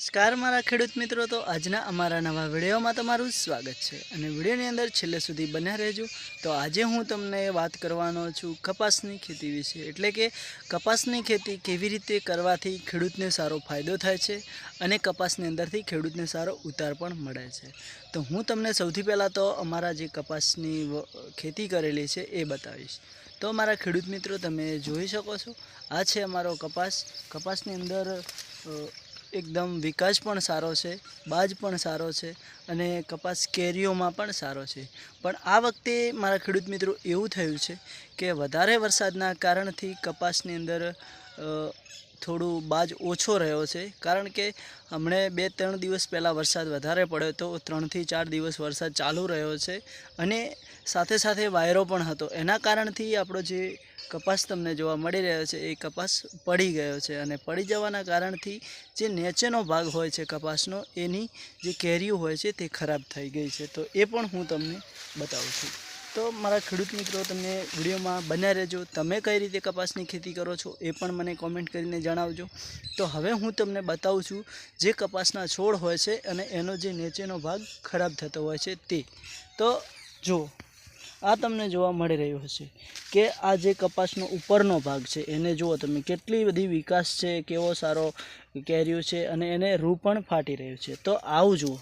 નમસ્કાર મારા ખેડૂત મિત્રો. તો આજના અમારા નવા વિડીયોમાં તમારું સ્વાગત છે અને વિડીયોની અંદર છેલ્લે સુધી બન્યા રહેજો. તો આજે હું તમને વાત કરવાનો છું કપાસની ખેતી વિશે. એટલે કે કપાસની ખેતી કેવી રીતે કરવાથી ખેડૂતને સારો ફાયદો થાય છે અને કપાસની અંદરથી ખેડૂતને સારો ઉતાર પણ મળે છે. તો હું તમને સૌથી પહેલાં તો અમારા જે કપાસની ખેતી કરેલી છે એ બતાવીશ. તો મારા ખેડૂત મિત્રો, તમે જોઈ શકો છો. આ છે અમારો કપાસ. કપાસની અંદર એકદમ વિકાસ પણ સારો છે, બાજ પણ સારો છે અને કપાસ કેરીઓમાં પણ સારો છે. પણ આ વખતે મારા ખેડૂત મિત્રો એવું થયું છે કે વધારે વરસાદના કારણથી કપાસની અંદર થોડું બાજ ઓછો રહ્યો છે. કારણ કે હમણે બે ત્રણ દિવસ પહેલાં વરસાદ વધારે પડ્યો હતો, ત્રણથી ચાર દિવસ વરસાદ ચાલુ રહ્યો છે અને સાથે સાથે વાયરો પણ હતો. એના કારણથી આપણો જે કપાસ તમને જોવા મળી રહ્યો છે, એ કપાસ પડી ગયો છે અને પડી જવાના કારણથી જે નીચેનો ભાગ હોય છે કપાસનો, એની જે કેરીઓ હોય છે તે ખરાબ થઈ ગઈ છે. તો એ પણ હું તમને બતાવું છું. તો મારા ખેડૂત મિત્રો, તમને વિડીયોમાં બન્યા રહેજો. તમે કઈ રીતે કપાસની ખેતી કરો છો એ પણ મને કોમેન્ટ કરીને જણાવજો. તો હવે હું તમને બતાવું છું જે કપાસના છોડ હોય છે અને એનો જે નીચેનો ભાગ ખરાબ થતો હોય છે તે. તો જુઓ આ તમને જોવા મળી રહ્યું હશે કે આ જે કપાસનો ઉપરનો ભાગ છે, એને જુઓ તમે, કેટલી બધી વિકાસ છે, કેવો સારો કેર્યું છે અને એને રૂ પણ ફાટી રહ્યું છે. તો આવું જુઓ.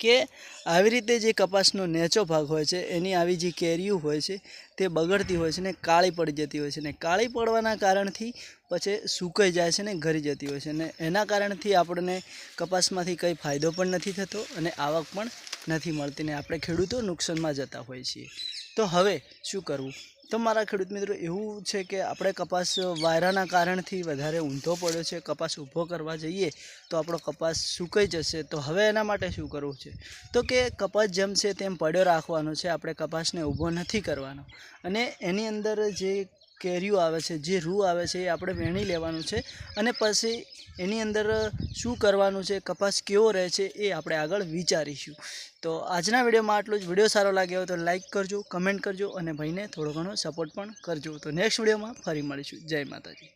કે આવી રીતે જે કપાસનો નેચો ભાગ હોય છે, એની આવી જે કેરીઓ હોય છે, તે બગડતી હોય છે ને કાળી પડી જતી હોય છે ને કાળી પડવાના કારણથી પછી સુકાઈ જાય છે ને ઘરી જતી હોય છે ને એના કારણથી આપણને કપાસમાંથી કંઈ ફાયદો પણ નથી થતો અને આવક પણ નથી મળતી ને આપણે ખેડૂતો નુકસાનમાં જતા હોઈએ છીએ. તો હવે શું કરવું? તો મારા ખેડૂત મિત્રો, એવું છે કે આપણે કપાસ વાયરાના કારણથી વધારે ઊંધો પડ્યો છે, કપાસ ઊભો કરવા જઈએ તો આપણો કપાસ સુકાઈ જશે. તો હવે એના માટે શું કરવું છે? તો કે કપાસ જેમ છે તેમ પડ્યો રાખવાનો છે, આપણે કપાસને ઊભો નથી કરવાનો. અને એની અંદર જે કેરીઓ આવે છે, જે રૂ આવે છે એ આપણે વેણી લેવાનું છે. અને પછી એની અંદર શું કરવાનું છે, કપાસ કેવો રહે છે એ આપણે આગળ વિચારીશું. તો આજના વિડીયોમાં આટલું જ. વીડિયો સારો લાગ્યો હોય તો લાઇક કરજો, કમેન્ટ કરજો અને ભાઈને થોડો ઘણો સપોર્ટ પણ કરજો. તો નેક્સ્ટ વિડીયોમાં ફરી મળીશું. જય માતાજી.